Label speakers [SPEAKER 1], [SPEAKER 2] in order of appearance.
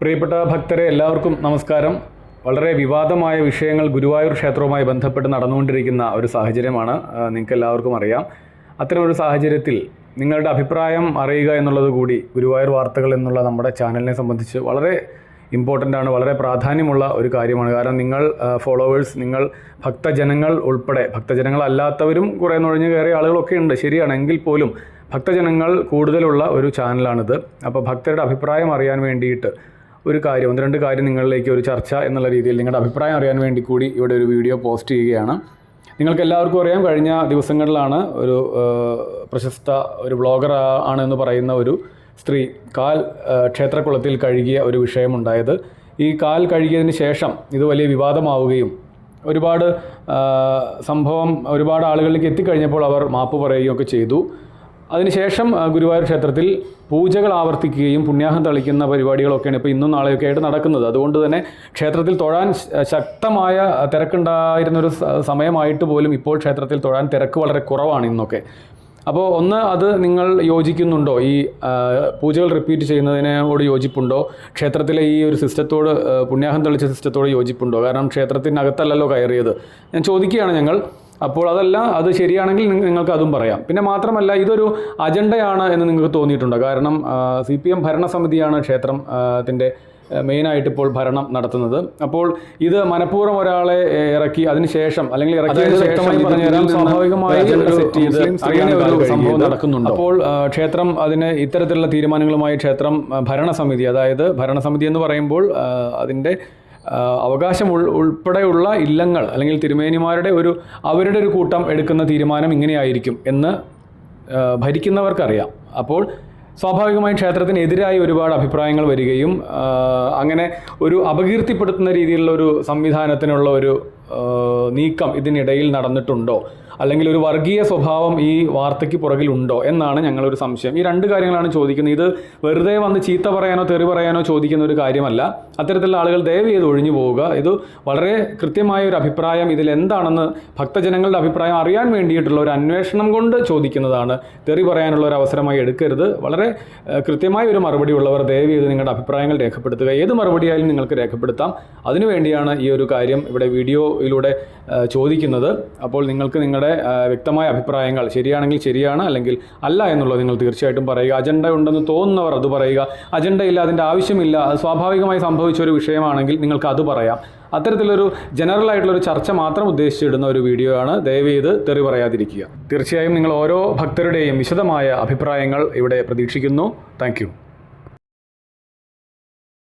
[SPEAKER 1] പ്രിയപ്പെട്ട ഭക്തരെ എല്ലാവർക്കും നമസ്കാരം. വളരെ വിവാദമായ വിഷയങ്ങൾ ഗുരുവായൂർ ക്ഷേത്രവുമായി ബന്ധപ്പെട്ട് നടന്നുകൊണ്ടിരിക്കുന്ന ഒരു സാഹചര്യമാണ് നിങ്ങൾക്ക് എല്ലാവർക്കും അറിയാം. അത്തരമൊരു സാഹചര്യത്തിൽ നിങ്ങളുടെ അഭിപ്രായം അറിയുക എന്നുള്ളത് കൂടി ഗുരുവായൂർ വാർത്തകൾ എന്നുള്ള നമ്മുടെ ചാനലിനെ സംബന്ധിച്ച് വളരെ ഇമ്പോർട്ടന്റ് ആണ് വളരെ പ്രാധാന്യമുള്ള ഒരു കാര്യമാണ്. കാരണം നിങ്ങൾ ഫോളോവേഴ്സ് നിങ്ങൾ ഭക്തജനങ്ങൾ ഉൾപ്പെടെ ഭക്തജനങ്ങളല്ലാത്തവരും കുറേ നുഴഞ്ഞു കയറിയ ആളുകളൊക്കെ ഉണ്ട്. ശരിയാണ് എങ്കിൽ പോലും ഭക്തജനങ്ങൾ കൂടുതലുള്ള ഒരു ചാനലാണിത്. അപ്പോൾ ഭക്തരുടെ അഭിപ്രായം അറിയാൻ വേണ്ടിയിട്ട് ഒരു കാര്യം ഒന്ന് രണ്ട് കാര്യം നിങ്ങളിലേക്ക് ഒരു ചർച്ച എന്നുള്ള രീതിയിൽ നിങ്ങളുടെ അഭിപ്രായം അറിയാൻ വേണ്ടി കൂടി ഇവിടെ ഒരു വീഡിയോ പോസ്റ്റ് ചെയ്യുകയാണ്. നിങ്ങൾക്ക് എല്ലാവർക്കും അറിയാം കഴിഞ്ഞ ദിവസങ്ങളിലാണ് ഒരു പ്രശസ്ത ഒരു ബ്ലോഗർ ആണ് എന്ന് പറയുന്ന ഒരു സ്ത്രീ കാൽ ക്ഷേത്രകുളത്തിൽ കഴുകിയ ഒരു വിഷയമുണ്ടായത്. ഈ കാൽ കഴുകിയതിന് ശേഷം ഇത് വലിയ വിവാദമാവുകയും ഒരുപാട് സംഭവം ഒരുപാട് ആളുകളിലേക്ക് എത്തിക്കഴിഞ്ഞപ്പോൾ അവർ മാപ്പ് പറയുകയും ഒക്കെ ചെയ്തു. അതിനുശേഷം ഗുരുവായൂർ ക്ഷേത്രത്തിൽ പൂജകൾ ആവർത്തിക്കുകയും പുണ്യാഹം തളിക്കുന്ന പരിപാടികളൊക്കെയാണ് ഇപ്പോൾ ഇന്നും നാളെയൊക്കെ ആയിട്ട് നടക്കുന്നത്. അതുകൊണ്ട് തന്നെ ക്ഷേത്രത്തിൽ തൊഴാൻ ശക്തമായ തിരക്കുണ്ടായിരുന്നൊരു സമയമായിട്ട് പോലും ഇപ്പോൾ ക്ഷേത്രത്തിൽ തൊഴാൻ തിരക്ക് വളരെ കുറവാണ് ഇന്നൊക്കെ. അപ്പോൾ ഒന്ന് അത് നിങ്ങൾ യോജിക്കുന്നുണ്ടോ? ഈ പൂജകൾ റിപ്പീറ്റ് ചെയ്യുന്നതിനോട് യോജിപ്പുണ്ടോ? ക്ഷേത്രത്തിലെ ഈ ഒരു സിസ്റ്റത്തോട് പുണ്യാഹം തളിച്ച സിസ്റ്റത്തോട് യോജിപ്പുണ്ടോ? കാരണം ക്ഷേത്രത്തിനകത്തല്ലല്ലോ കയറിയത്. ഞാൻ ചോദിക്കുകയാണ് ഞങ്ങൾ അപ്പോൾ അതല്ല അത് ശരിയാണെങ്കിൽ നിങ്ങൾക്ക് അതും പറയാം. പിന്നെ മാത്രമല്ല ഇതൊരു അജണ്ടയാണ് എന്ന് നിങ്ങൾക്ക് തോന്നിയിട്ടുണ്ടോ. കാരണം സി പി എം ഭരണസമിതിയാണ് ക്ഷേത്രത്തിന്റെ മെയിനായിട്ട് ഇപ്പോൾ ഭരണം നടത്തുന്നത്. അപ്പോൾ ഇത് മനഃപൂർവം ഒരാളെ ഇറക്കി അതിനുശേഷം അല്ലെങ്കിൽ ഇറക്കിയതിന് ശേഷം പറഞ്ഞുതരാം സ്വാഭാവികമായി ഒരു അങ്ങനെ ഒരു സംഭവം നടക്കുന്നുണ്ട്. അപ്പോൾ ക്ഷേത്രം അതിന് ഇത്തരത്തിലുള്ള തീരുമാനങ്ങളുമായി ക്ഷേത്രം ഭരണസമിതി അതായത് ഭരണസമിതി എന്ന് പറയുമ്പോൾ അതിന്റെ അവകാശം ഉൾ ഉൾപ്പെടെയുള്ള ഇല്ലങ്ങൾ അല്ലെങ്കിൽ തിരുമേനിമാരുടെ ഒരു അവരുടെ ഒരു കൂട്ടം എടുക്കുന്ന തീരുമാനം ഇങ്ങനെയായിരിക്കും എന്ന് ഭരിക്കുന്നവർക്കറിയാം. അപ്പോൾ സ്വാഭാവികമായും ക്ഷേത്രത്തിനെതിരായി ഒരുപാട് അഭിപ്രായങ്ങൾ വരികയും അങ്ങനെ ഒരു അപകീർത്തിപ്പെടുത്തുന്ന രീതിയിലുള്ള ഒരു സംവിധാനത്തിനുള്ള ഒരു നീക്കം ഇതിനിടയിൽ നടന്നിട്ടുണ്ടോ? അല്ലെങ്കിൽ ഒരു വർഗീയ സ്വഭാവം ഈ വാർത്തയ്ക്ക് പുറകിലുണ്ടോ എന്നാണ് ഞങ്ങളൊരു സംശയം. ഈ രണ്ട് കാര്യങ്ങളാണ് ചോദിക്കുന്നത്. ഇത് വെറുതെ വന്ന് ചീത്ത പറയാനോ തെറി പറയാനോ ചോദിക്കുന്ന ഒരു കാര്യമല്ല. അത്തരത്തിലുള്ള ആളുകൾ ദയവ് ചെയ്ത് ഒഴിഞ്ഞു പോവുക. ഇത് വളരെ കൃത്യമായ ഒരു അഭിപ്രായം. ഇതിൽ എന്താണെന്ന് ഭക്തജനങ്ങളുടെ അഭിപ്രായം അറിയാൻ വേണ്ടിയിട്ടുള്ള ഒരു അന്വേഷണം കൊണ്ട് ചോദിക്കുന്നതാണ്. തെറി പറയാനുള്ള ഒരു അവസരമായി എടുക്കരുത്. വളരെ കൃത്യമായ ഒരു മറുപടി ഉള്ളവർ ദയവ് ചെയ്ത് നിങ്ങളുടെ അഭിപ്രായങ്ങൾ രേഖപ്പെടുത്തുക. ഏത് മറുപടിയായാലും നിങ്ങൾക്ക് രേഖപ്പെടുത്താം. അതിനുവേണ്ടിയാണ് ഈ ഒരു കാര്യം ഇവിടെ വീഡിയോയിലൂടെ ചോദിക്കുന്നത്. അപ്പോൾ നിങ്ങൾക്ക് നിങ്ങളുടെ ഏഹ്, വ്യക്തമായ അഭിപ്രായങ്ങൾ ശരിയാണെങ്കിൽ ശരിയാണ് അല്ലെങ്കിൽ അല്ല എന്നുള്ളത് നിങ്ങൾ തീർച്ചയായിട്ടും പറയുക. അജണ്ട ഉണ്ടെന്ന് തോന്നുന്നവർ അത് പറയുക. അജണ്ട ഇല്ല അതിന്റെ ആവശ്യമില്ല അത് സ്വാഭാവികമായി സംഭവിച്ച ഒരു വിഷയമാണെങ്കിൽ നിങ്ങൾക്ക് അത് പറയാം. അത്തരത്തിലൊരു ജനറൽ ആയിട്ടുള്ള ഒരു ചർച്ച മാത്രം ഉദ്ദേശിച്ചിടുന്ന ഒരു വീഡിയോ ആണ്. ദയവ് ചെയ്ത് തെറി പറയാതിരിക്കുക. തീർച്ചയായും നിങ്ങൾ ഓരോ ഭക്തരുടെയും വിശദമായ അഭിപ്രായങ്ങൾ ഇവിടെ പ്രതീക്ഷിക്കുന്നു. താങ്ക്